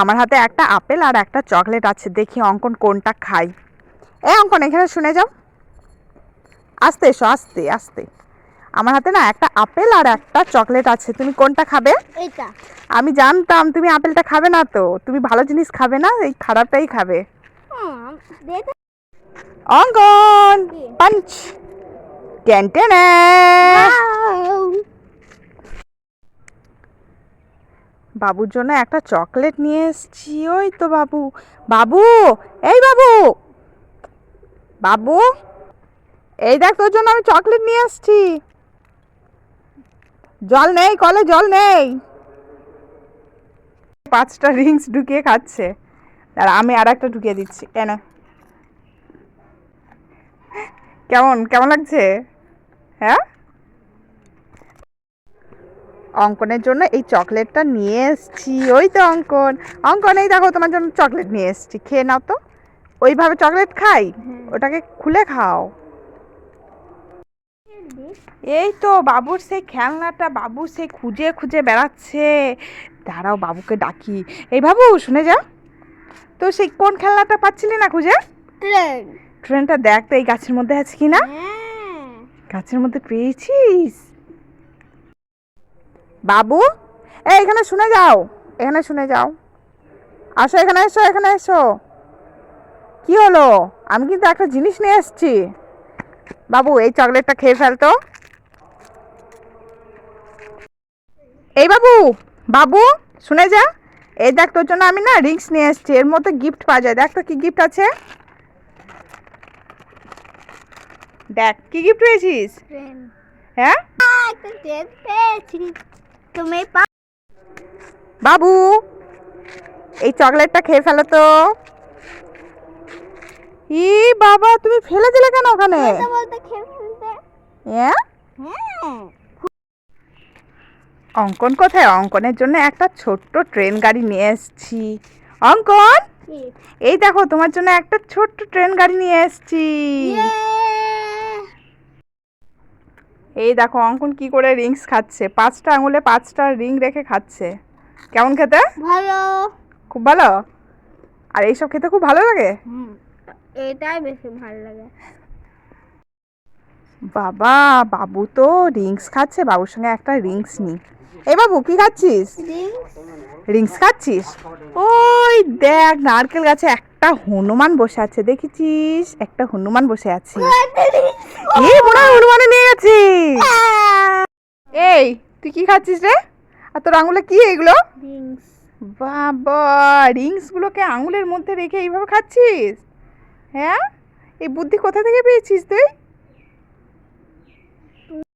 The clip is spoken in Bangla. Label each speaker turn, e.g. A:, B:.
A: আমার হাতে একটা আপেল আর একটা চকলেট আছে দেখি অঙ্কন কোনটা খাই এ অঙ্কন এখানে শুনে যাও। আস্তে এসো আস্তে আস্তে। আমার হাতে না একটা আপেল আর একটা চকলেট আছে তুমি কোনটা খাবে?
B: এইটা।
A: আমি জানতাম তুমি আপেলটা খাবে না তো তুমি ভালো জিনিস খাবে না এই খারাপটাই খাবে। অঙ্কন? পাঞ্চ টেনে বাবুর জন্য একটা চকলেট নিয়ে এসছি। ওই তো বাবু। বাবু, এই বাবু। বাবু, এই দেখ তোর জন্য আমি চকলেট নিয়ে এসছি। জল নেই, কলে জল নেই। পাঁচটা রিংস ঢুকিয়ে খাচ্ছে। আর আমি আর একটা ঢুকিয়ে দিচ্ছি। কেন কেমন কেমন লাগছে? হ্যাঁ? অঙ্কনের জন্য এই চকলেটটা নিয়ে এসছি। ওই তো অঙ্কন। অঙ্কন এই দেখো তোমার জন্য চকলেট নিয়ে এসছি। খেয়ে নাও তো। ওইভাবে চকলেট খাই? ওটাকে খুলে খাও। এই তো বাবুর সেই খেলনাটা বাবু সেই খুঁজে খুঁজে বেড়াচ্ছে। দাঁড়াও বাবুকে ডাকি। এই বাবু শুনে যা তো সেই কোন খেলনাটা পাচ্ছিলি না খুঁজে?
B: ট্রেন।
A: ট্রেনটা দেখ তো এই গাছের মধ্যে আছে কি না
B: হ্যাঁ।
A: গাছের মধ্যে পেয়েছিস? বাবু এই এখানে শুনে যাও এখানে শুনে যাও। আসো এখানে এসো এখানে এসো। কি হলো? আমি কিন্তু একটা জিনিস নিয়ে এসেছি। বাবু এই চকলেটটা খেয়ে ফেলতো এই বাবু বাবু শুনে যা। এই দেখ তোর জন্য আমি না রিংস নিয়ে এসেছি। এর মধ্যে গিফট পাওয়া যায়। দেখ তো কি গিফট আছে। দেখ কি গিফট পেয়েছিস? হ্যাঁ?
B: পেয়েছি। তুমি
A: বাবু এই চকলেটটা খেয়ে ফেলো তো। ই বাবা তুমি ফেলে দিলে কেন ওখানে? হ্যাঁ?
B: হ্যাঁ।
A: অঙ্কন কোথায়? অঙ্কনের জন্য একটা ছোট্ট ট্রেন গাড়ি নিয়ে এসেছি। অঙ্কন? এই দেখো তোমার জন্য একটা ছোট্ট ট্রেন গাড়ি নিয়ে এসেছি! এই দেখো অঙ্কন কি করে রিংস খাচ্ছে। পাঁচটা আঙুলে পাঁচটা রিং রেখে খাচ্ছে। কেমন খেতে?
B: ভালো।
A: খুব ভালো? আর এইসব খেতে খুব ভালো লাগে?
B: হুম এটাই বেশি ভালো লাগে।
A: বাবা বাবু তো রিংস খাচ্ছে বাবুর সঙ্গে একটা রিংস নি। এই বাবু কি খাচ্ছিস? রিংস খাচ্ছিস? ওই দেখ নারকেল গাছে একটা হনুমান বসে আছে দেখেছিস? একটা হনুমান বসে আছে। এই মনে হয় হনুমানে নিয়ে গেছে। এই তুই কি খাচ্ছিস রে? আর তোর আঙুলে কি এগুলো? বাবা রিংস গুলোকে আঙুলের মধ্যে রেখে এইভাবে খাচ্ছিস? হ্যাঁ? এই বুদ্ধি কোথা থেকে পেয়েছিস তুই?